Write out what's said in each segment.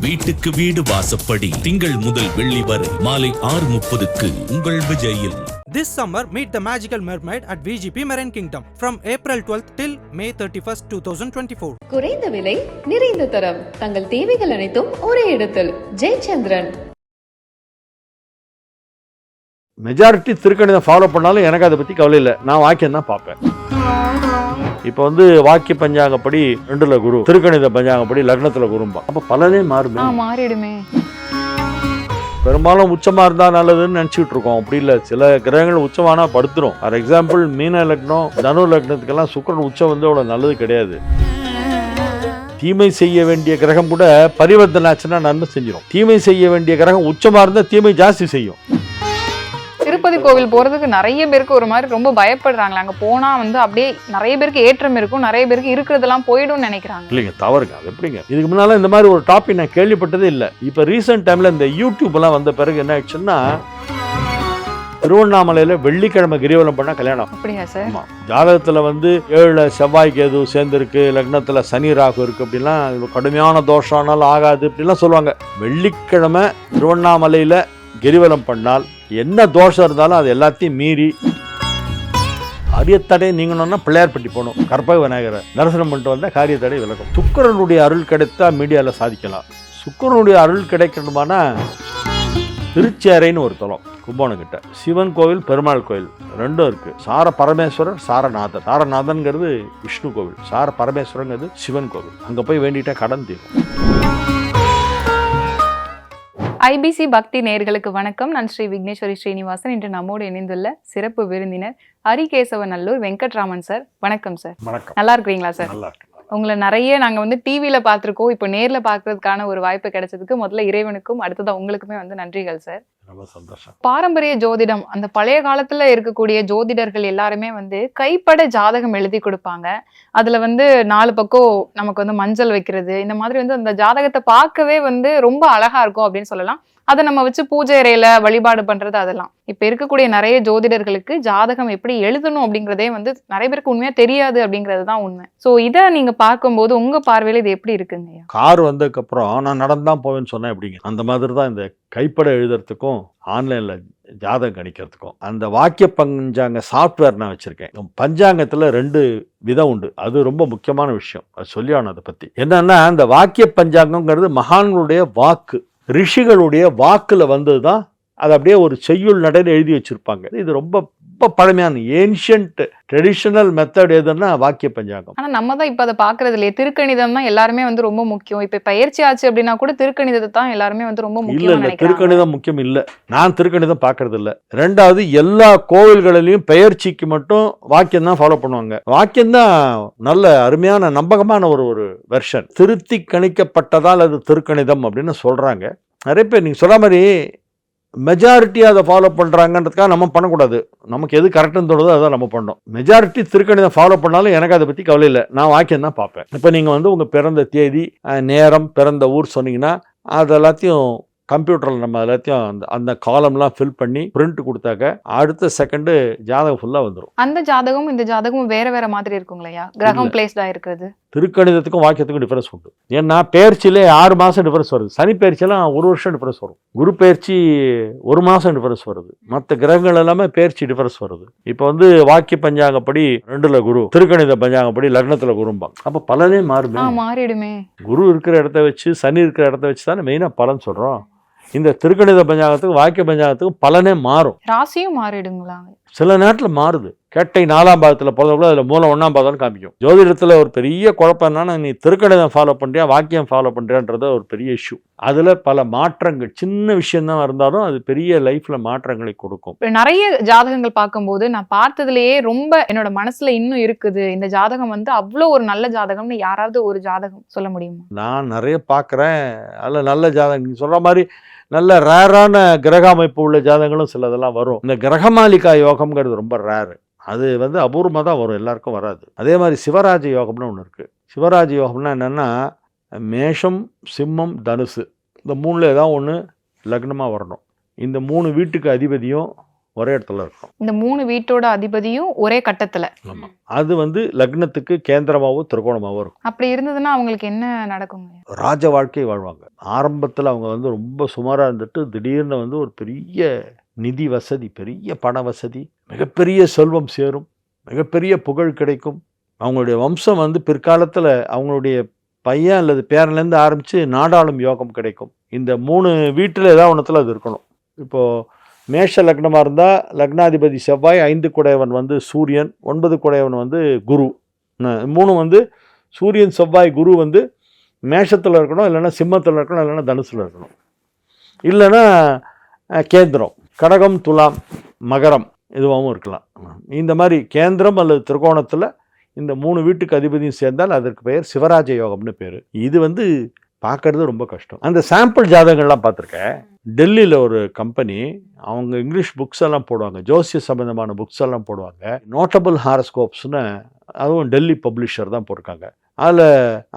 வீட்டுக்கு வீடு வாசப்படி. திங்கள் முதல் வெள்ளி வரை மாலை ஆறு முப்பதுக்கு உங்கள் விஜயில். This summer, meet the magical mermaid at VGP Marine Kingdom from April 12th till May 31st, 2024. குறைந்த விலை நிறைந்த தரம். தங்கள் தேவைகள் அனைத்தும் ஒரே இடத்தில். ஜெயச்சந்திரன். மெஜாரிட்டி திருக்கணிதம் ஃபாலோ பண்ணாலும் எனக்கு அதை பற்றி கவலை இல்லை. நான் வாக்கியம் தான் பார்ப்பேன். இப்போ வந்து வாக்கிய பஞ்சாங்கப்படி ரெண்டுல குரு திருக்கணித பஞ்சாங்கப்படி லக்னத்துல குரும்பா அப்போ பலனே மாறுமே. மாறிடுமே. பெரும்பாலும் உச்சமா இருந்தா நல்லதுன்னு நினைச்சிட்டு இருக்கோம். அப்படி இல்லை. சில கிரகங்கள் உச்சமானா படுத்துரும். ஃபார் எக்ஸாம்பிள் மீன லக்னம் தனு லக்னத்துக்கெல்லாம் சுக்கிரன் உச்சம் வந்து அவ்வளோ நல்லது கிடையாது. தீமை செய்ய வேண்டிய கிரகம் கூட பரிவர்த்தனை ஆச்சுன்னா நன்மை செஞ்சிடும் தீமை செய்ய வேண்டிய கிரகம் உச்சமா இருந்தா தீமை ஜாஸ்தி செய்யும். திருப்பதி கோவில் போறதுக்கு நிறைய பேருக்கு ஒரு மாதிரி ரொம்ப பயப்படுறாங்களா. அங்க போனா வந்து அப்படியே நிறைய பேருக்கு ஏற்றம் இருக்கும் நிறைய பேருக்கு இருக்கிறதெல்லாம் போயிடும்னு நினைக்கிறாங்க. இல்லைங்க தவறுங்க அது எப்படிங்க? இதுக்கு முன்னால இந்த மாதிரி ஒரு டாபிக் நான் கேள்விப்பட்டதே இல்லை. இப்போ ரீசெண்ட் டைம்ல இந்த யூடியூப் எல்லாம் வந்த பிறகு என்ன ஆயிடுச்சுன்னா திருவண்ணாமலையில வெள்ளிக்கிழமை கிரிவலம் பண்ணா கல்யாணம். அப்படியா சார்? ஜாதகத்துல வந்து ஏழுல செவ்வாய் கேது சேர்ந்துருக்கு லக்னத்துல சனி ராகு இருக்கு அப்படிலாம் கடுமையான தோஷம்னாலும் ஆகாது அப்படிலாம் சொல்லுவாங்க. வெள்ளிக்கிழமை திருவண்ணாமலையில கிரிவலம் பண்ணால் என்ன தோஷம் இருந்தாலும் அது எல்லாத்தையும் மீறி அரியத்தடை நீங்கணும்னா பிள்ளையார்பட்டி போகணும். கற்பக விநாயகரை தரிசனம் பண்ணிட்டு வந்தால் காரியத்தடை விலகும். சுக்கரனுடைய அருள் கிடைத்தா மீடியாவில் சாதிக்கலாம். சுக்கரனுடைய அருள் கிடைக்கணுமானா திருச்சேரைன்னு ஒரு தலம் கும்போணம் கிட்ட சிவன் கோவில் பெருமாள் கோவில் ரெண்டும் இருக்கு. சார பரமேஸ்வரர் சாரநாதன் சாரநாதன்கிறது விஷ்ணு கோவில் சார பரமேஸ்வரங்கிறது சிவன் கோவில். அங்கே போய் வேண்டிட்டா கடன் தீரும். ஐபிசி பக்தி நேயர்களுக்கு வணக்கம். நான் ஸ்ரீ விக்னேஸ்வரி ஸ்ரீனிவாசன். இன்று நம்மோடு இணைந்துள்ள சிறப்பு விருந்தினர் ஹரிகேசவநல்லூர் வெங்கட்ராமன் சார். வணக்கம் சார். நல்லா இருக்கிறீங்களா சார்? உங்களை நிறைய நாங்க வந்து டிவில பார்த்திருக்கோம். இப்போ நேர்ல பார்க்கிறதுக்கான ஒரு வாய்ப்பு கிடைச்சதுக்கு முதல்ல இறைவனுக்கும் அடுத்ததா உங்களுக்குமே வந்து நன்றிகள் சார். ரொம்ப சந்தோஷம். பாரம்பரிய ஜோதிடம் அந்த பழைய காலத்துல இருக்கக்கூடிய ஜோதிடர்கள் எல்லாருமே வந்து கைப்பட ஜாதகம் எழுதி கொடுப்பாங்க. அதுல வந்து நாலு பக்கம் நமக்கு வந்து மஞ்சள் வைக்கிறது இந்த மாதிரி வந்து அந்த ஜாதகத்தை பார்க்கவே வந்து ரொம்ப அழகா இருக்கும் அப்படின்னு சொல்லலாம். அதை நம்ம வச்சு பூஜை அறையில வழிபாடு பண்றது அதெல்லாம். இப்ப இருக்கக்கூடிய நிறைய ஜோதிடர்களுக்கு ஜாதகம் எப்படி எழுதணும் அப்படிங்கறதே வந்து நிறைய பேருக்கு உண்மையா தெரியாது அப்படிங்கிறது தான் உண்மை. சோ இதை நீங்க பார்க்கும்போது உங்க பார்வையில இது எப்படி இருக்குங்க கார் கார் வந்ததுக்கப்புறம் நான் நடந்தான் போவேன்னு சொன்னேன் அப்படிங்க. அந்த மாதிரி தான் இந்த கைப்பட எழுதுறதுக்கும் ஆன்லைனில் ஜாதகம் கணிக்கிறதுக்கும் அந்த வாக்கிய பஞ்சாங்க சாஃப்ட்வேர் நான் வச்சுருக்கேன். பஞ்சாங்கத்தில் ரெண்டு விதம் உண்டு. அது ரொம்ப முக்கியமான விஷயம். அது சொல்லி ஆகணும் அதை பற்றி என்னன்னா அந்த வாக்கிய பஞ்சாங்கங்கிறது மகான்களுடைய வாக்கு. ரிஷிகளுடைய வாக்கில் வந்தது தான் அது அப்படியே ஒரு செய்யுள் நடைன்னு எழுதி வச்சுருப்பாங்க. இது ரொம்ப ரொம்ப பழமையான ஏன்ஷியன்ட் ட்ரெடிஷனல் மெத்தட் எதுன்னா வாக்கிய பஞ்சாங்கம். ஆனா நம்ம தான் இப்ப அதை பாக்குறது இல்லையே. திருக்கணிதம் தான் எல்லாருமே வந்து ரொம்ப முக்கியம். இப்ப பயிற்சி ஆச்சு அப்படின்னா கூட திருக்கணிதத்தை தான் எல்லாருமே வந்து ரொம்ப இல்ல முக்கியம் இல்ல. நினைக்கிறாங்க. திருக்கணிதம் முக்கியம் இல்ல. நான் திருக்கணிதம் பார்க்கறது இல்ல. ரெண்டாவது எல்லா கோவில்களிலையும் பெயர்ச்சிக்கு மட்டும் வாக்கியம் தான் ஃபாலோ பண்ணுவாங்க. வாக்கியம் தான் நல்ல அருமையான நம்பகமான ஒரு ஒரு வெர்ஷன் திருத்தி கணிக்கப்பட்டதால் அது திருக்கணிதம் அப்படின்னு சொல்றாங்க. நிறைய பேர் நீங்க சொல்ற மாதிரி மெஜாரிட்டி அதை ஃபாலோ பண்ணுறாங்கன்றதுக்காக நம்ம பண்ணக்கூடாது. நமக்கு எது கரெக்டுன்னு தோணுதோ அதை நம்ம பண்ணோம். மெஜாரிட்டி திருக்கணிதம் ஃபாலோ பண்ணாலும் எனக்கு அதை பற்றி கவலை இல்லை. நான் வாக்கியம் தான் பார்ப்பேன். இப்போ நீங்கள் வந்து உங்கள் பிறந்த தேதி நேரம் பிறந்த ஊர் சொன்னீங்கன்னா அது எல்லாத்தையும் கம்ப்யூட்டரில் நம்ம எல்லாத்தையும் அந்த அந்த காலம்லாம் ஃபில் பண்ணி பிரிண்ட் கொடுத்தாக்க அடுத்த செகண்டு ஜாதகம் ஃபுல்லாக வந்துடும் அந்த ஜாதகமும் இந்த ஜாதகமும் வேற வேற மாதிரி இருக்குங்களையா கிரகம் இல்ல. பிளேஸ்டா இருக்கிறது. திருக்கணிதத்துக்கும் வாக்கியத்துக்கும் டிஃபரன்ஸ் உண்டு. ஏன்னா பெயர்ச்சியிலே ஆறு மாதம் டிஃபரன்ஸ் வருது. சனி பயிற்சியெல்லாம் ஒரு வருஷம் டிஃபரன்ஸ் வரும். குரு பயிற்சி ஒரு மாதம் டிஃபரன்ஸ் வருது. மற்ற கிரகங்கள் எல்லாமே பயிற்சி டிஃபரன்ஸ் வருது. இப்போ வந்து வாக்கிய பஞ்சாங்கப்படி ரெண்டுல குரு திருக்கணித பஞ்சாங்கப்படி லக்னத்துல குரும்பாங்க. அப்போ பலனே மாறுமே. மாறிடுமே. குரு இருக்கிற இடத்த வச்சு சனி இருக்கிற இடத்த வச்சு தானே மெயினாக பலன் சொல்கிறோம் இந்த திருக்கணித பஞ்சாங்கத்துக்கும் வாக்கிய பஞ்சாங்கத்துக்கும் பலனே மாறும். ராசியும் மாறிடுங்களா சில நேரத்தில் மாறுது. கேட்டை நாலாம் பாதத்தில் பிறந்தவங்கள அதில் மூலம் ஒன்றாம் பாதம்னு காமிக்கும். ஜோதிடத்தில் ஒரு பெரிய குழப்பம் என்னன்னா நீ திருக்கணிதம் ஃபாலோ பண்ணுறியா வாக்கியம் ஃபாலோ பண்ணுறியான்றது ஒரு பெரிய இஷ்யூ அதில் பல மாற்றங்கள் சின்ன விஷயம்தான் இருந்தாலும் அது பெரிய லைஃப்பில் மாற்றங்களை கொடுக்கும். இப்ப நிறைய ஜாதகங்கள் பார்க்கும்போது நான் பார்த்ததுலயே ரொம்ப என்னோட மனசுல இன்னும் இருக்குது. இந்த ஜாதகம் வந்து அவ்வளோ ஒரு நல்ல ஜாதகம்னு யாராவது ஒரு ஜாதகம் சொல்ல முடியுமா? நான் நிறைய பார்க்குறேன். அதில் நல்ல ஜாதகம். நீ சொல்கிற மாதிரி நல்ல ரேரான கிரக அமைப்பு உள்ள ஜாதகங்களும் சிலதெல்லாம் வரும். இந்த கிரகமாலிகா யோகம்ங்கிறது ரொம்ப ரேரு அது வந்து அபூர்வமாக தான் வரும். எல்லாருக்கும் வராது. அதே மாதிரி சிவராஜ யோகம்னு ஒன்று இருக்குது சிவராஜ யோகம்னா என்னென்னா மேஷம் சிம்மம் தனுசு. இந்த மூணில் ஏதாவது ஒன்று லக்னமாக வரணும். இந்த மூணு வீட்டுக்கு அதிபதியும் ஒரே இடத்துல இருக்கணும் இந்த மூணு வீட்டோட அதிபதியும் ஒரே கட்டத்துல. ஆமாம் அது வந்து லக்னத்துக்கு கேந்திரமாவோ திரிகோணமாவோ இருக்கும். அப்படி இருந்ததுன்னா அவங்களுக்கு என்ன நடக்குங்க? ராஜ வாழ்க்கை வாழ்வாங்க. ஆரம்பத்தில் அவங்க வந்து ரொம்ப சுமாராக இருந்துட்டு திடீர்னு வந்து ஒரு பெரிய நிதி வசதி பெரிய பண வசதி மிகப்பெரிய செல்வம் சேரும் மிகப்பெரிய புகழ் கிடைக்கும். அவங்களுடைய வம்சம் வந்து பிற்காலத்தில் அவங்களுடைய பையன் அல்லது பேரன்லேருந்து ஆரம்பித்து நாடாளும் யோகம் கிடைக்கும். இந்த மூணு வீட்டில் ஏதாவது ஒன்றத்தில் அது இருக்கணும். இப்போது மேஷ லக்னமாக இருந்தால் லக்னாதிபதி செவ்வாய் ஐந்து குடையவன் வந்து சூரியன் ஒன்பது குடையவன் வந்து குரு. மூணு வந்து சூரியன் செவ்வாய் குரு வந்து மேஷத்தில் இருக்கணும் இல்லைன்னா சிம்மத்தில் இருக்கணும் இல்லைன்னா தனுசில் இருக்கணும். இல்லைன்னா கேந்திரம் கடகம் துலாம் மகரம் இதுவாகவும் இருக்கலாம். இந்த மாதிரி கேந்திரம் அல்லது திருகோணத்தில் இந்த மூணு வீட்டுக்கு அதிபதியும் சேர்ந்தால் அதற்கு பெயர் சிவராஜ யோகம்னு பேர். இது வந்து பார்க்கறது ரொம்ப கஷ்டம். அந்த சாம்பிள் ஜாதகங்கள்லாம் பார்த்துருக்கேன். டெல்லியில் ஒரு கம்பெனி அவங்க இங்கிலீஷ் புக்ஸ் எல்லாம் போடுவாங்க. ஜோசிய சம்பந்தமான புக்ஸ் எல்லாம் போடுவாங்க. நோட்டபிள் ஹாரஸ்கோப்ஸ்னு அதுவும் டெல்லி பப்ளிஷர் தான் போட்டிருக்காங்க. அதில்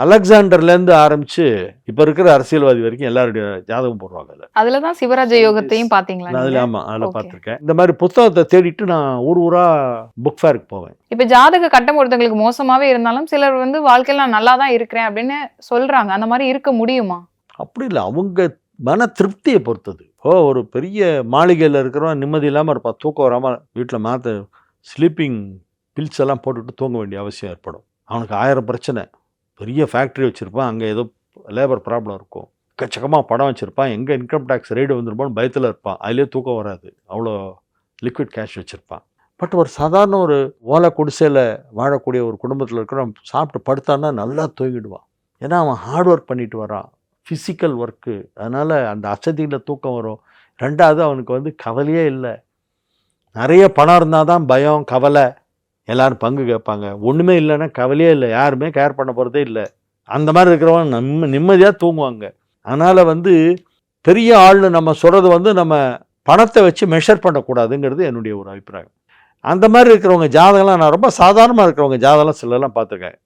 அலெக்சாண்டர்லேருந்து ஆரம்பித்து இப்போ இருக்கிற அரசியல்வாதி வரைக்கும் எல்லாருடைய ஜாதகம் போடுவாங்க அதில். அதுலதான் சிவராஜ யோகத்தையும் பாத்தீங்களா அதில்? ஆமாம் அதில். பார்த்துருக்கேன் இந்த மாதிரி புத்தகத்தை தேடிட்டு நான் ஊர் ஊராக புக் ஃபேருக்கு போவேன். இப்ப ஜாதக கட்டம் ஒருத்தங்களுக்கு மோசமாவே இருந்தாலும் சிலர் வந்து வாழ்க்கையில நான் நல்லா தான் இருக்கிறேன் அப்படின்னு சொல்றாங்க. அந்த மாதிரி இருக்க முடியுமா? அப்படி இல்லை. அவங்க மன திருப்தியை பொறுத்தது. ஓ ஒரு பெரிய மாளிகையில் இருக்கிறவன் நிம்மதி இல்லாமல் இருப்பான். தூக்கம் வராமல் வீட்டில் மாற்ற ஸ்லீப்பிங் பில்ஸ் எல்லாம் போட்டுட்டு தூங்க வேண்டிய அவசியம் ஏற்படும். அவனுக்கு ஆயிரம் பிரச்சனை. பெரிய ஃபேக்ட்ரி வச்சுருப்பான். அங்கே ஏதோ லேபர் ப்ராப்ளம் இருக்கும். எக்கச்சக்கமாக படம் வச்சுருப்பான். எங்கே இன்கம் டேக்ஸ் ரைடு வந்துருப்பான்னு பயத்தில் இருப்பான். அதிலே தூக்கம் வராது. அவ்வளோ லிக்விட் கேஷ் வச்சுருப்பான். பட் ஒரு சாதாரண ஒரு ஓலை குடிசையில் வாழக்கூடிய ஒரு குடும்பத்தில் இருக்கிறவன் சாப்பிட்டு படுத்தான்னா நல்லா தூங்கிடுவான். ஏன்னா அவன் ஹார்ட் ஒர்க் பண்ணிட்டு வரான். ஃபிசிக்கல் ஒர்க்கு அதனால் அந்த அசதியில் தூக்கம் வரும். ரெண்டாவது அவனுக்கு வந்து கவலையே இல்லை. நிறைய பணம் இருந்தால் தான் பயம் கவலை. எல்லோரும் பங்கு கேட்பாங்க. ஒன்றுமே இல்லைன்னா கவலையே இல்லை. யாருமே கேர் பண்ண போகிறதே இல்லை. அந்த மாதிரி இருக்கிறவங்க நம்ம நிம்மதியாக தூங்குவாங்க. அதனால் வந்து பெரிய ஆள்னு நம்ம சொல்கிறது வந்து நம்ம பணத்தை வச்சு மெஷர் பண்ணக்கூடாதுங்கிறது என்னுடைய ஒரு அபிப்பிராயம். அந்த மாதிரி இருக்கிறவங்க ஜாதகம்லாம் நான் ரொம்ப சாதாரணமாக இருக்கிறவங்க ஜாதகம்லாம் சிலர்லாம் பார்த்துருக்கேன்.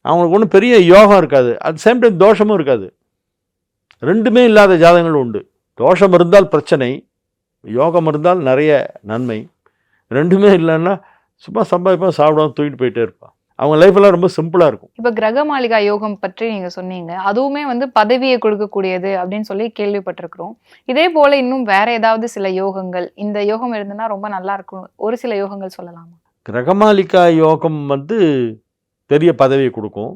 அவங்களுக்கு ஒன்றும் பெரிய யோகம் இருக்காது. அட் சேம் டைம் தோஷமும் இருக்காது. ரெண்டுமே இல்லாத ஜாதகங்கள் உண்டு. தோஷம் இருந்தால் பிரச்சனை யோகம் இருந்தால் நிறைய நன்மை. ரெண்டுமே இல்லைன்னா சும்மா சம்பாதிப்பான் சாப்பிடாம தூக்கிட்டு போயிட்டே இருப்பான் அவங்க லைஃப்லாம் ரொம்ப சிம்பிளாக இருக்கும். இப்ப கிரக மாளிகா யோகம் பற்றி நீங்க சொன்னீங்க. அதுவுமே வந்து பதவியை கொடுக்கக்கூடியது அப்படின்னு சொல்லி கேள்விப்பட்டிருக்கிறோம். இதே போல இன்னும் வேற ஏதாவது சில யோகங்கள் இந்த யோகம் இருந்ததுன்னா ரொம்ப நல்லா இருக்கும் ஒரு சில யோகங்கள் சொல்லலாமா? கிரகமாலிகா யோகம் வந்து பெரிய பதவியை கொடுக்கும்.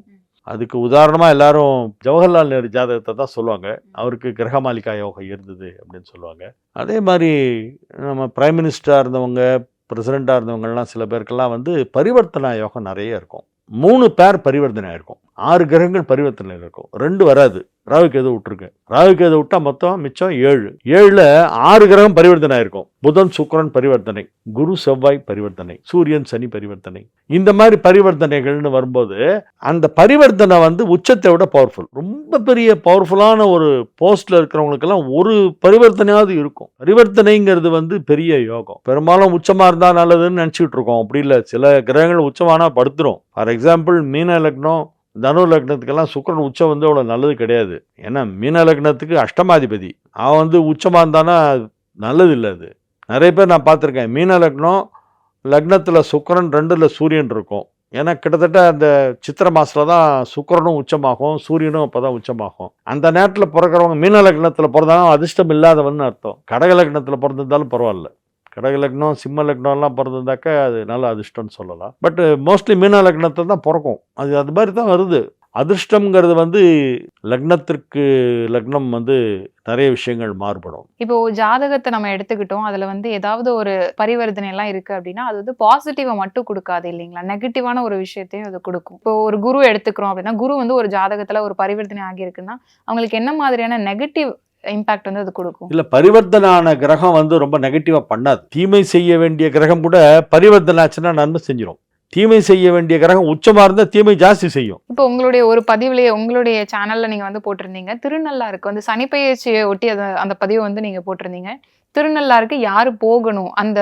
அதுக்கு உதாரணமாக எல்லாரும் ஜவஹர்லால் நேரு ஜாதகத்தை தான் சொல்லுவாங்க. அவருக்கு கிரகமாலிகா யோகம் இருந்தது அப்படின்னு சொல்லுவாங்க. அதே மாதிரி நம்ம பிரைம் மினிஸ்டராக இருந்தவங்க பிரசிடெண்ட்டாக இருந்தவங்கள்லாம் சில பேருக்கெல்லாம் வந்து பரிவர்த்தனா யோகம் நிறைய இருக்கும். மூணு பேர் பரிவர்த்தனை இருக்கும் ஆறு கிரகங்கள் பரிவர்த்தனையில் இருக்கும். ரெண்டு வராது. ராகுக்கு எது விட்டுருக்கு? ராகுக்கு எது விட்டா மொத்தம் மிச்சம் ஏழு. ஏழுல ஆறு கிரகம் பரிவர்த்தனை ஆயிருக்கும். புதன் சுக்கரன் பரிவர்த்தனை குரு செவ்வாய் பரிவர்த்தனை சூரியன் சனி பரிவர்த்தனை. இந்த மாதிரி பரிவர்த்தனைகள்னு வரும்போது அந்த பரிவர்த்தனை வந்து உச்சத்தை விட பவர்ஃபுல் ரொம்ப பெரிய பவர்ஃபுல்லான ஒரு போஸ்ட்ல இருக்கிறவங்களுக்கெல்லாம் ஒரு பரிவர்த்தனையாவது இருக்கும். பரிவர்த்தனைங்கிறது வந்து பெரிய யோகம். பெரும்பாலும் உச்சமா இருந்தா நல்லதுன்னு நினச்சிக்கிட்டு இருக்கோம். அப்படி இல்லை. சில கிரகங்கள் உச்சமானா படுத்துரும். ஃபார் எக்ஸாம்பிள் மீன லக்னம் தனு லக்னத்துக்கெல்லாம் உச்சம் வந்து அவ்வளோ நல்லது கிடையாது. ஏன்னா மீன லக்னத்துக்கு அஷ்டமாதிபதி. அவன் வந்து உச்சமாக இருந்தானா நல்லது இல்லை அது. நிறைய பேர் நான் பார்த்துருக்கேன். மீன லக்னம் லக்னத்தில் சுக்கரன் ரெண்டில் சூரியன் இருக்கும். ஏன்னா கிட்டத்தட்ட அந்த சித்திரை மாதத்தில் தான் சுக்கிரனும் உச்சமாகும் சூரியனும் அப்போ தான் உச்சமாகும். அந்த நேரத்தில் பிறக்கிறவங்க மீன லக்னத்தில் பிறந்தாலும் அதிர்ஷ்டம் இல்லாதவன்னு அர்த்தம். கடக லக்னத்தில் பிறந்திருந்தாலும் பரவாயில்ல. கடக லக்னம் சிம்ம லக்னம்லாம் பிறந்திருந்தாக்கா அது நல்ல அதிர்ஷ்டம்னு சொல்லலாம். பட் மோஸ்ட்லி மீன லக்னத்தை தான் பிறக்கும். அது அது மாதிரி தான் வருது. அதிர்ஷ்டம்ங்கிறது வந்து லக்னத்திற்கு லக்னம் வந்து நிறைய விஷயங்கள் மாறுபடும். இப்போ ஜாதகத்தை நம்ம எடுத்துக்கிட்டோம். அதுல வந்து ஏதாவது ஒரு பரிவர்த்தனை எல்லாம் இருக்கு அப்படின்னா அது வந்து பாசிட்டிவா மட்டும் கொடுக்காது இல்லைங்களா? நெகட்டிவான ஒரு விஷயத்தையும் அது கொடுக்கும். இப்போ ஒரு குரு எடுத்துக்கிறோம் அப்படின்னா குரு வந்து ஒரு ஜாதகத்துல ஒரு பரிவர்த்தனை ஆகியிருக்குன்னா அவங்களுக்கு என்ன மாதிரியான நெகட்டிவ் இம்பாக்ட் வந்து அது கொடுக்கும். இல்ல பரிவர்த்தனான கிரகம் வந்து ரொம்ப நெகட்டிவா பண்ணாது. தீமை செய்ய வேண்டிய கிரகம் கூட பரிவர்த்தனை ஆச்சுன்னா நன்மை செஞ்சிடும் தீமை செய்ய வேண்டிய கிரகம் உச்சமா இருந்தா தீமை ஜாஸ்தி செய்யும். இப்போ உங்களுடைய ஒரு பதிவுலயே உங்களுடைய சேனல்ல நீங்க வந்து போட்டிருந்தீங்க. திருநள்ளாருக்கு வந்து சனிப்பெயர்ச்சியை ஒட்டி அதை அந்த பதிவை வந்து நீங்க போட்டிருந்தீங்க. திருநள்ளாருக்கு யாரு போகணும்? அந்த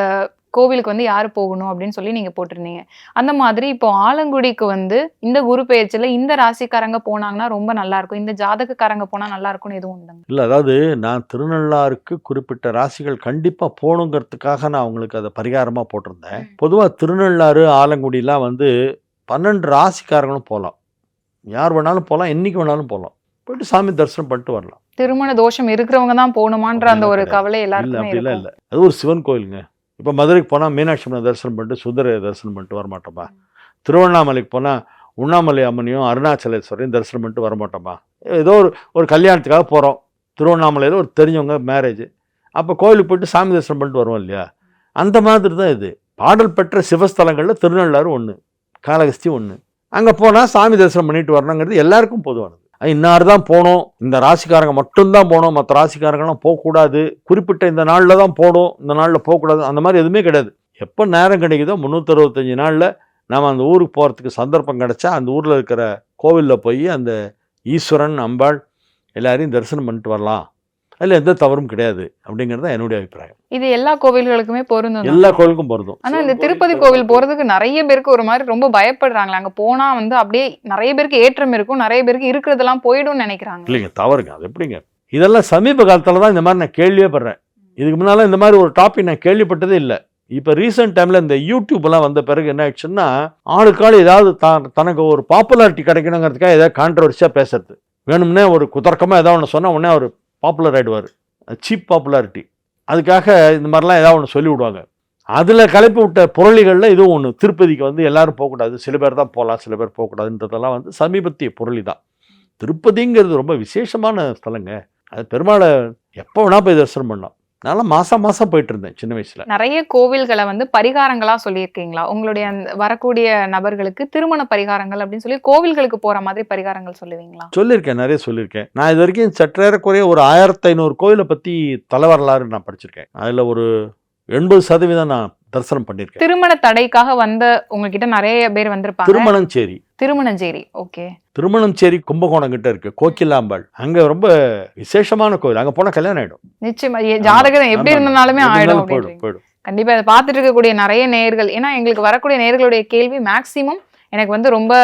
கோவிலுக்கு வந்து யார் போகணும் அப்படின்னு சொல்லி நீங்க போட்டிருந்தீங்க. அந்த மாதிரி இப்போ ஆலங்குடிக்கு வந்து இந்த குரு பெயர்ச்சியில இந்த ராசிக்காரங்க போனாங்கன்னா ரொம்ப நல்லா இருக்கும். இந்த ஜாதகக்காரங்க போனா நல்லா இருக்கும்னு எதுவும் உண்டுங்க இல்லை அதாவது நான் திருநள்ளாருக்கு குறிப்பிட்ட ராசிகள் கண்டிப்பாக போகணுங்கிறதுக்காக நான் அவங்களுக்கு அதை பரிகாரமாக போட்டிருந்தேன். பொதுவாக திருநள்ளாறு ஆலங்குடிலாம் வந்து பன்னெண்டு ராசிக்காரங்களும் போகலாம் யார் வேணாலும் போகலாம் என்னைக்கு வேணாலும் போகலாம் போயிட்டு சாமி தரிசனம் பண்ணிட்டு வரலாம். திருமண தோஷம் இருக்கிறவங்க தான் போகணுமான்ற அந்த ஒரு கவலை இல்லை எல்லாருக்குமே இருக்கும். இல்லை. அது ஒரு சிவன் கோயிலுங்க. இப்போ மதுரைக்கு போனால் மீனாட்சி அம்மனை தரிசனம் பண்ணிட்டு சுந்தர தரிசனம் பண்ணிட்டு வரமாட்டோமா திருவண்ணாமலைக்கு போனால் உண்ணாமலை அம்மனையும் அருணாச்சலேஸ்வரையும் தரிசனம் பண்ணிட்டு வர மாட்டோமா ஏதோ ஒரு ஒரு கல்யாணத்துக்காக போகிறோம் திருவண்ணாமலையில் ஒரு தெரிஞ்சவங்க மேரேஜ் அப்போ கோயிலுக்கு போயிட்டு சாமி தரிசனம் பண்ணிட்டு வருவோம் இல்லையா? அந்த மாதிரி தான் இது. பாடல் பெற்ற சிவஸ்தலங்களில் திருநள்ளாறு ஒன்று காளகஸ்தி ஒன்று அங்கே போனால் சாமி தரிசனம் பண்ணிட்டு வரணுங்கிறது எல்லாருக்கும் பொதுவானது. இன்னார் தான் போகணும் இந்த ராசிக்காரங்க மட்டும்தான் போகணும் மற்ற ராசிக்காரங்களாம் போகக்கூடாது. குறிப்பிட்ட இந்த நாளில் தான் போகணும் இந்த நாளில் போகக்கூடாது. அந்த மாதிரி எதுவுமே கிடையாது. எப்போ நேரம் கிடைக்குதோ முந்நூற்றறுபத்தஞ்சு நாளில் நாம் அந்த ஊருக்கு போகிறதுக்கு சந்தர்ப்பம் கிடைச்சா அந்த ஊரில் இருக்கிற கோவிலில் போய் அந்த ஈஸ்வரன் அம்பாள் எல்லாரையும் தரிசனம் பண்ணிட்டு வரலாம். அதில் எந்த தவறும் கிடையாது அப்படிங்கிறது தான் என்னுடைய அபிப்பிராயம். இது எல்லா கோவில்களுக்குமே பொருந்தும். எல்லா கோவிலுக்கும் பொருந்தும். ஆனா இந்த திருப்பதி கோவில் போறதுக்கு நிறைய பேருக்கு ஒரு மாதிரி ரொம்ப பயப்படுறாங்களா. அங்க போனா வந்து அப்படியே நிறைய பேருக்கு ஏற்றம் இருக்கும் நிறைய பேருக்கு இருக்கிறதெல்லாம் போயிடும்னு நினைக்கிறாங்க. இல்லைங்க தவறுங்க. அது எப்படிங்க? இதெல்லாம் சமீப காலத்தில் தான் இந்த மாதிரி நான் கேள்வியே படுறேன். இதுக்கு முன்னால் இந்த மாதிரி ஒரு டாபிக் நான் கேள்விப்பட்டதே இல்லை. இப்போ ரீசெண்ட் டைமில் இந்த யூடியூப்லாம் வந்த பிறகு என்ன ஆயிடுச்சுன்னா ஆளுக்காள் ஏதாவது தான் தனக்கு ஒரு பாப்புலாரிட்டி கிடைக்கணுங்கிறதுக்காக ஏதாவது கான்ட்ரவர்சியாக பேசுறது. வேணும்னே ஒரு குதர்க்கமாக ஏதாவது ஒன்று சொன்னால் உடனே அவர் பாப்புலர் ஆகிடுவார் சீப் பாப்புலாரிட்டி அதுக்காக இந்த மாதிரிலாம் ஏதாவது ஒன்று சொல்லி விடுவாங்க அதில் கலப்பி விட்ட புரளிகளில் இதுவும் ஒன்று திருப்பதிக்கு வந்து எல்லோரும் போகக்கூடாது. சில பேர் தான் போகலாம் சில பேர் போகக்கூடாதுன்றதெல்லாம் வந்து சமீபத்திய புரளி தான் திருப்பதிங்கிறது ரொம்ப விசேஷமான ஸ்தலங்க. அது பெருமாளை எப்போ வேணால் போய் தரிசனம் பண்ணலாம். நான்லாம் மாதம் மாதம் போயிட்டு இருந்தேன் சின்ன வயசில். நிறைய கோவில்களை வந்து பரிகாரங்களா சொல்லியிருக்கீங்களா? உங்களுடைய வரக்கூடிய நபர்களுக்கு திருமண பரிகாரங்கள் அப்படின்னு சொல்லி கோவில்களுக்கு போற மாதிரி பரிகாரங்கள் சொல்லுவீங்களா? சொல்லியிருக்கேன் நிறைய சொல்லியிருக்கேன். நான் இது வரைக்கும் சற்றேறக்குறைய ஒரு ஆயிரத்தி ஐநூறு கோயிலை பற்றி தலைவரலாறு நான் படிச்சிருக்கேன். அதில் ஒரு எண்பது சதவீதம் நான் தரிசனம் பண்ணியிருக்கேன். திருமண தடைக்காக வந்த உங்ககிட்ட நிறைய பேர் வந்திருப்பாங்க. திருமணஞ்சேரி திருமணஞ்சேரி. ஓகே திருமணஞ்சேரி கும்பகோணம் கிட்ட இருக்கு. கோக்கிலாம்பாள். அங்கே ரொம்ப விசேஷமான கோயில் அங்கே போனால் கல்யாணம் ஆகிடும் நிச்சயமா. ஜாதகம் எப்படி இருந்தனாலுமே ஆயிடும் போயிடும் கண்டிப்பா இதை பார்த்துட்டு இருக்கக்கூடிய நிறைய நேயர்கள் ஏன்னா எங்களுக்கு வரக்கூடிய நேயர்களுடைய கேள்வி மேக்சிமம் எனக்கு வந்து ரொம்ப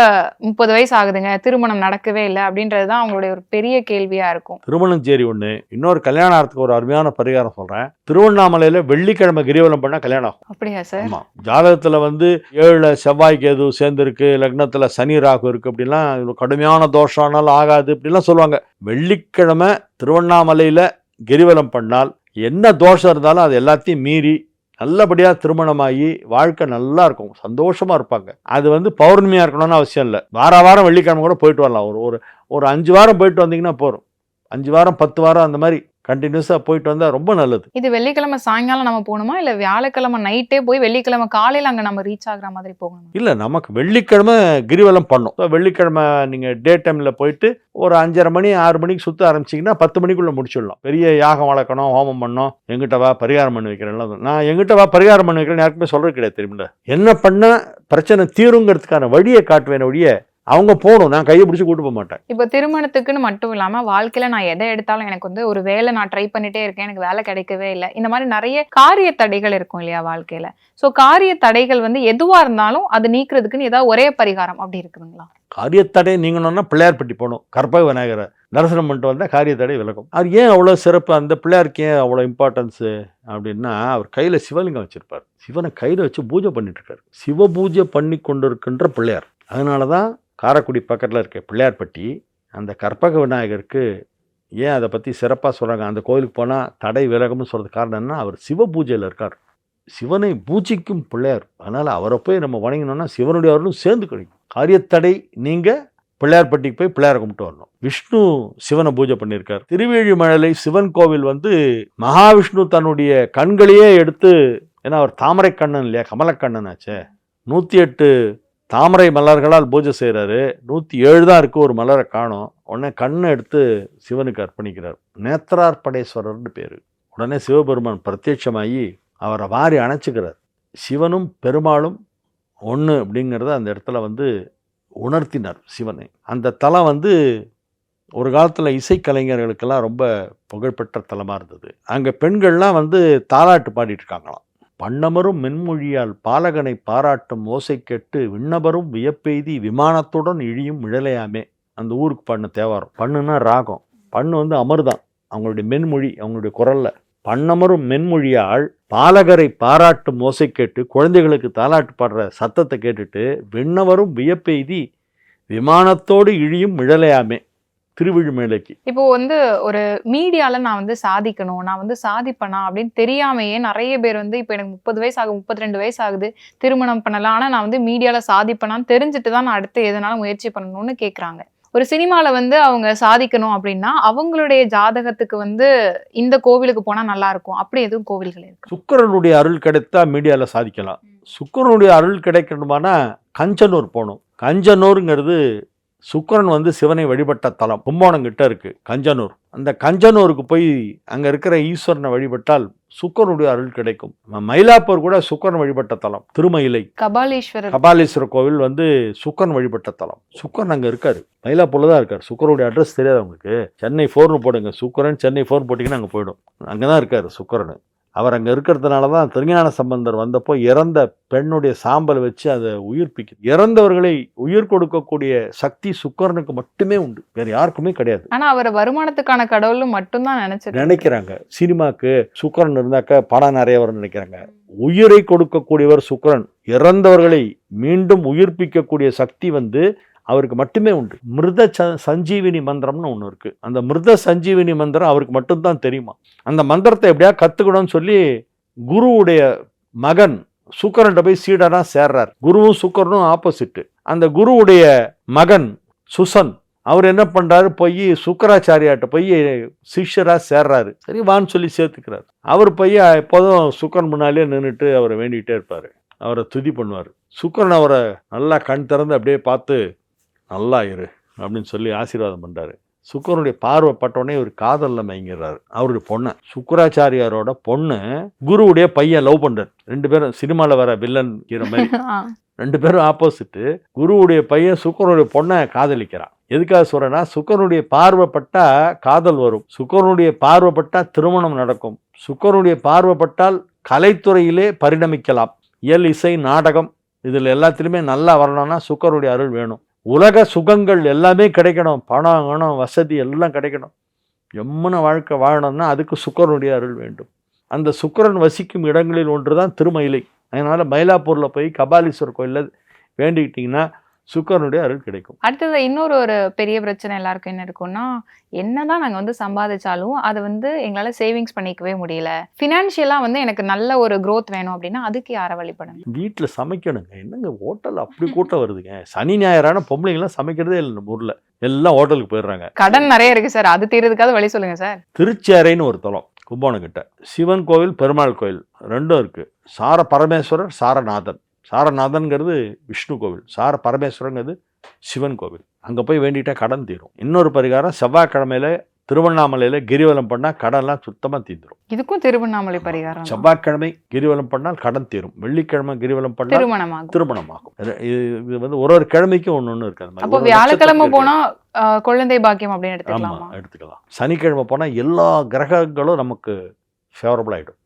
முப்பது வயசு ஆகுதுங்க திருமணம் நடக்கவே இல்லை அப்படின்றது தான் அவங்களுடைய ஒரு பெரிய கேள்வியா இருக்கும். திருமணஞ்சேரி ஒன்று இன்னொரு கல்யாணத்துக்கு ஒரு அருமையான பரிகாரம் சொல்கிறேன் திருவண்ணாமலையில் வெள்ளிக்கிழமை கிரிவலம் பண்ணால் கல்யாணம் ஆகும். அப்படியா சார்? ஆமாம் ஜாதகத்தில் வந்து ஏழில் செவ்வாய் கேது சேர்ந்துருக்கு லக்னத்தில் சனி ராகு இருக்குது அப்படிலாம் கடுமையான தோஷம் ஆனாலும் ஆகாது இப்படிலாம் சொல்லுவாங்க. வெள்ளிக்கிழமை திருவண்ணாமலையில் கிரிவலம் பண்ணால் என்ன தோஷம் இருந்தாலும் அது எல்லாத்தையும் மீறி நல்லபடியாக திருமணமாகி வாழ்க்கை நல்லா இருக்கும். சந்தோஷமாக இருப்பாங்க. அது வந்து பௌர்ணமியாக இருக்கணும்னு அவசியம் இல்லை. வார வாரம் வெள்ளிக்கிழமை கூட போயிட்டு வரலாம். ஒரு ஒரு ஒரு அஞ்சு வாரம் போயிட்டு வந்தீங்கன்னா போதும். அஞ்சு வாரம் பத்து வாரம் அந்த மாதிரி கண்டினியூஸாக போயிட்டு வந்தால் ரொம்ப நல்லது. இது வெள்ளிக்கிழமை சாயங்காலம் நம்ம போகணுமா? இல்ல வியாழக்கிழமை நைட்டே போய் வெள்ளிக்கிழமை காலையில அங்க நம்ம ரீச் ஆகுற மாதிரி போகணுமா? இல்லை நமக்கு வெள்ளிக்கிழமை கிரிவலம் பண்ணோம். வெள்ளிக்கிழமை நீங்கள் டே டைமில் போயிட்டு ஒரு அஞ்சரை மணி ஆறு மணிக்கு சுற்ற ஆரம்பிச்சிங்கன்னா பத்து மணிக்குள்ளே முடிச்சிடலாம். பெரிய யாகம் வளர்க்கணும் ஹோமம் பண்ணணும். எங்கிட்ட வா பரிகாரம் பண்ணி வைக்கிறேன்லாம் நான் எங்கிட்ட வா பரிகாரம் பண்ணி வைக்கிறேன்னு யாருக்குமே சொல்கிறது கிடையாது தெரியுமில்ல? என்ன பண்ணால் பிரச்சனை தீருங்கிறதுக்கான வழியை காட்டுவேன் வழியை அவங்க போகணும். நான் கையை பிடிச்சி கூட்டு போக மாட்டேன். இப்போ திருமணத்துக்குன்னு மட்டும் இல்லாம வாழ்க்கையில நான் எதை எடுத்தாலும் எனக்கு வந்து ஒரு வேலை நான் ட்ரை பண்ணிட்டே இருக்கேன். எனக்கு வேலை கிடைக்கவே இல்லை. இந்த மாதிரி நிறைய காரிய தடைகள் இருக்கும் இல்லையா வாழ்க்கையில? சோ காரிய தடைகள் வந்து எதுவா இருந்தாலும் அது நீக்கிறதுக்குன்னு ஏதாவது ஒரே பரிகாரம் அப்படி இருக்குதுங்களா? காரியத்தடை நீங்கணும்னா பிள்ளையார்பட்டி போகணும். கற்பக விநாயகரை தரிசனம் பண்ணிட்டு வந்தால் காரியத்தடை விலகும். அவர் ஏன் அவ்வளோ சிறப்பு? அந்த பிள்ளையாருக்கு ஏன் அவ்வளோ இம்பார்ட்டன்ஸு அப்படின்னா அவர் கையில் சிவலிங்கம் வச்சிருப்பார். சிவனை கையில் வச்சு பூஜை பண்ணிட்டு இருக்காரு. சிவ பூஜை பண்ணி கொண்டிருக்கின்ற பிள்ளையார். அதனால தான் காரைக்குடி பக்கத்தில் இருக்க பிள்ளையார்பட்டி அந்த கற்பக விநாயகருக்கு ஏன் அதை பற்றி சிறப்பாக சொல்கிறாங்க அந்த கோயிலுக்கு போனால் தடை விலகம்னு சொல்கிறது காரணம் என்ன அவர் சிவ பூஜையில் இருக்கார். சிவனை பூஜிக்கும் பிள்ளையார். அதனால் அவரை போய் நம்ம வணங்கினோம்னா சிவனுடைய அவர்களும் சேர்ந்து கிடைக்கும். காரியத்தடை நீங்கள் பிள்ளையார்பட்டிக்கு போய் பிள்ளையார் கும்பிட்டு வரணும். விஷ்ணு சிவனை பூஜை பண்ணியிருக்கார். திருவேழிமழலை சிவன் கோவில் வந்து மகாவிஷ்ணு தன்னுடைய கண்களையே எடுத்து ஏன்னா அவர் தாமரை கண்ணன் இல்லையா? கமலக்கண்ணன் ஆச்சே நூற்றி எட்டு தாமரை மலர்களால் பூஜை செய்கிறாரு நூற்றி ஏழு தான் இருக்குது ஒரு மலரை காணும். உடனே கண்ணை எடுத்து சிவனுக்கு அர்ப்பணிக்கிறார். நேத்ரார்ப்பணேஸ்வரர்னு பேர். உடனே சிவபெருமான் பிரத்யட்சமாகி அவரை வாரி அணைச்சிக்கிறார். சிவனும் பெருமாளும் ஒன்று அப்படிங்கிறத அந்த இடத்துல வந்து உணர்த்தினார் சிவனை. அந்த தலம் வந்து ஒரு காலத்தில் இசைக்கலைஞர்களுக்கெல்லாம் ரொம்ப புகழ்பெற்ற தலமாக இருந்தது. அங்கே பெண்கள்லாம் வந்து தாலாட்டு பாடிட்டு இருக்காங்களாம். பண்ணமரும் மென்மொழியால் பாலகனை பாராட்டும் ஓசை கேட்டு விண்ணபரும் வியப்பெய்தி விமானத்துடன் இழியும் இழலையாமே அந்த ஊருக்கு பண்ண தேவாரம். பண்ணுனா ராகம். பண்ணு வந்து அமர்தான் அவங்களுடைய மென்மொழி அவங்களுடைய குரல்ல. பண்ணமரும் மென்மொழியால் பாலகரை பாராட்டும் ஓசை கேட்டு குழந்தைகளுக்கு தாலாட்டு பாடுற சத்தத்தை கேட்டுட்டு விண்ணவரும் வியப்பெய்தி விமானத்தோடு இழியும் மிழலையாமே. திருவிழிமேலைக்கு இப்போ வந்து ஒரு மீடியால நான் வந்து சாதிக்கணும் நான் வந்து சாதிப்பேனா அப்படின்னு தெரியாமையே நிறைய பேர் வந்து இப்போ எனக்கு முப்பது வயசு ஆகுது முப்பத்தி ரெண்டு வயசு ஆகுது திருமணம் பண்ணலாம் ஆனா நான் வந்து மீடியால சாதிப்பேனான்னு தெரிஞ்சுட்டு தான் நான் அடுத்து எதனால முயற்சி பண்ணணும்னு கேக்குறாங்க. ஒரு சினிமால வந்து அவங்க சாதிக்கணும் அப்படின்னா அவங்களுடைய ஜாதகத்துக்கு வந்து இந்த கோவிலுக்கு போனா நல்லா இருக்கும். அப்படி எதுவும் கோவில்கள் இருக்கு? சுக்கிரனுடைய அருள் கிடைத்தா மீடியாவில் சாதிக்கலாம். சுக்கிரனுடைய அருள் கிடைக்கணுமானா கஞ்சனூர் போகணும். கஞ்சனூருங்கிறது சுக்கிரன் வந்து சிவனை வழிபட்ட தலம் கும்போணம் கிட்ட இருக்கு கஞ்சனூர். அந்த கஞ்சனூருக்கு போய் அங்க இருக்கிற ஈஸ்வரனை வழிபட்டால் சுக்கிரனுடைய அருள் கிடைக்கும். மயிலாப்பூர் கூட சுக்கிரன் வழிபட்ட தலம் திருமயிலை. கபாலீஸ்வரர். கபாலீஸ்வரர் கோவில் வந்து சுக்கரன் வழிபட்ட தலம். சுக்கரன் அங்கே இருக்காரு. மயிலாப்பூர்ல தான் இருக்காரு. சுக்கரனுடைய அட்ரஸ் தெரியாது உங்களுக்கு சென்னை ஃபோர்னு போடுங்க. சுக்கரன் சென்னை ஃபோர் போட்டிங்கன்னா அங்கே போயிடும். அங்கே தான் இருக்காரு சுக்கரன். அவர் அங்கே இருக்கிறதுனால தான் திருஞான சம்பந்தர் வந்தப்போ இறந்த பெண்ணுடைய சாம்பலை வச்சு அதை உயிர்ப்பிக்குது இறந்தவர்களை உயிர் கொடுக்கக்கூடிய சக்தி சுக்கரனுக்கு மட்டுமே உண்டு. வேற யாருக்குமே கிடையாது. ஆனா அவர் வருமானத்துக்கான கடவுள்னு மட்டும்தான் நினைச்சிருக்காரு நினைக்கிறாங்க. சினிமாக்கு சுக்கரன் இருந்தாக்க பணம் நிறைய வரும்னு நினைக்கிறாங்க. உயிரை கொடுக்கக்கூடியவர் சுக்கரன். இறந்தவர்களை மீண்டும் உயிர்ப்பிக்கக்கூடிய சக்தி வந்து அவருக்கு மட்டுமே உண்டு. மிருத ச- சஞ்சீவினி மந்திரம்னு ஒன்று இருக்குது அந்த மிருத சஞ்சீவினி மந்திரம் அவருக்கு மட்டும்தான் தெரியுமா? அந்த மந்திரத்தை எப்படியா கற்றுக்கணும்னு சொல்லி குருவுடைய மகன் சுக்கரன்ட்ட போய் சீடனாக சேர்றார். குருவும் சுக்கரனும் ஆப்போசிட்டு. அந்த குருவுடைய மகன் சுசன் அவர் என்ன பண்ணுறாரு போய் சுக்கராச்சாரியாட்ட போய் சிஷ்யராக சேர்றாரு. சரி வான்னு சொல்லி சேர்த்துக்கிறார். அவர் போய் எப்போதும் சுக்கரன் முன்னாலே நின்றுட்டு அவரை வேண்டிகிட்டே இருப்பார். அவரை துதி பண்ணுவார். சுக்கரன் அவரை நல்லா கண் திறந்து அப்படியே பார்த்து நல்லா இரு அப்படின்னு சொல்லி ஆசீர்வாதம் பண்றாரு. சுக்கரனுடைய பார்வை பட்டோடனே இவர் காதல்ல மயங்கிறாரு. அவருடைய பொண்ணை. சுக்கராச்சாரியாரோட பொண்ணு குருவுடைய பையன் லவ் பண்றாரு. ரெண்டு பேரும் சினிமால வர வில்லன் ஹீரோ மாதிரி. ரெண்டு பேரும் ஆப்போசிட்டு குருவுடைய பையன் சுக்கரனுடைய பொண்ணை காதலிக்கிறான். எதுக்காக சொல்றேன்னா சுக்கரனுடைய பார்வைப்பட்டா காதல் வரும். சுக்கரனுடைய பார்வைப்பட்டா திருமணம் நடக்கும். சுக்கரனுடைய பார்வைப்பட்டால் கலைத்துறையிலே பரிணமிக்கலாம். இயல் இசை நாடகம் இதில் எல்லாத்துலேயுமே நல்லா வரணும்னா சுக்கரனுடைய அருள் வேணும். உலக சுகங்கள் எல்லாமே கிடைக்கணும். பணம் கணம் வசதி எல்லாம் கிடைக்கணும். எம்மன வாழ்க்கை வாழணும்னா அதுக்கு சுக்கரனுடைய அருள் வேண்டும். அந்த சுக்கரன் வசிக்கும் இடங்களில் ஒன்று தான் திருமயிலை. அதனால் மயிலாப்பூரில் போய் கபாலீஸ்வரர் கோயிலில் வேண்டிக்கிட்டிங்கன்னா சுக்கரனுடைய அருள் கிடைக்கும். அடுத்தது இன்னொரு ஒரு பெரிய பிரச்சனை எல்லாருக்கும் என்ன இருக்கும்னா என்னதான் நாங்க வந்து சம்பாதிச்சாலும் அதை வந்து எங்களால சேவிங்ஸ் பண்ணிக்கவே முடியல. ஃபினான்ஷியலா வந்து எனக்கு நல்ல ஒரு growth வேணும் அப்படின்னா அதுக்கு யாரை வழிபடணும்? வீட்டில் சமைக்கணுங்க. என்னங்க ஹோட்டல் அப்படி கூட்டம் வருதுங்க. சனி ஞாயிறான பொம்பளைங்களாம் சமைக்கிறதே இல்லை நம்ம ஊரில். எல்லாம் ஹோட்டலுக்கு போயிடுறாங்க. கடன் நிறைய இருக்கு சார். அது தீர்றதுக்காவது வழி சொல்லுங்க சார். திருச்சேரைன்னு ஒரு தலம் கும்போணம் கிட்ட. சிவன் கோவில் பெருமாள் கோவில் ரெண்டும் இருக்கு. சார பரமேஸ்வரர் சாரநாதன் சாரநாதன்கிறது விஷ்ணு கோவில் சார பரமேஸ்வரங்கிறது சிவன் கோவில். அங்கே போய் வேண்டிட்டா கடன் தீரும். இன்னொரு பரிகாரம் செவ்வாய்க்கிழமையில திருவண்ணாமலையில கிரிவலம் பண்ணால் கடன்லாம் சுத்தமாக தீந்துரும். இதுக்கும் திருவண்ணாமலை பரிகாரம். செவ்வாய்க்கிழமை கிரிவலம் பண்ணால் கடன் தீரும். வெள்ளிக்கிழமை கிரிவலம் பண்ணால் திருமணமாகும். திருமணமாகும். இது- வந்து ஒரு ஒரு கிழமைக்கும் ஒன்று ஒன்று இருக்கு அது மாதிரி. அப்போ வியாழக்கிழமை நட்சத்திரத்துக்கு போனா ஆஹ், குழந்தை பாக்கியம் அப்படின்னு எடுத்துக்கலாமா? எடுத்துக்கலாம். சனிக்கிழமை போனால் எல்லா கிரகங்களும் நமக்கு ஃபேவரபிள் ஆகிடும்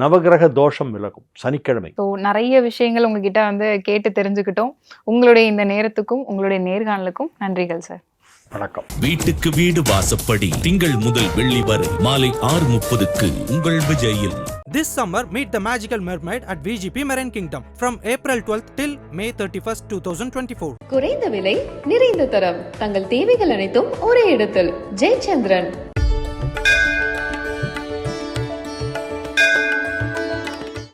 நவகிரக தோஷம் விலகும். சனிக்கிழமை. ஸோ நிறைய விஷயங்கள் உங்ககிட்ட வந்து கேட்டு தெரிஞ்சுக்கிட்டோம். உங்களுடைய இந்த நேரத்துக்கும் உங்களுடைய நேர்காணலுக்கும் நன்றிகள் சார் வணக்கம். வீட்டுக்கு வீடு வாசப்படி திங்கள் முதல் வெள்ளி வரை மாலை ஆறு முப்பதுக்கு உங்கள் விஜயில். This summer, meet the magical mermaid at VGP Marine Kingdom from April 12th till May 31st, 2024. குறைந்த விலை நிறைந்த தரம். தங்கள் தேவைகள் அனைத்தும் ஒரே இடத்தில். ஜெயச்சந்திரன்.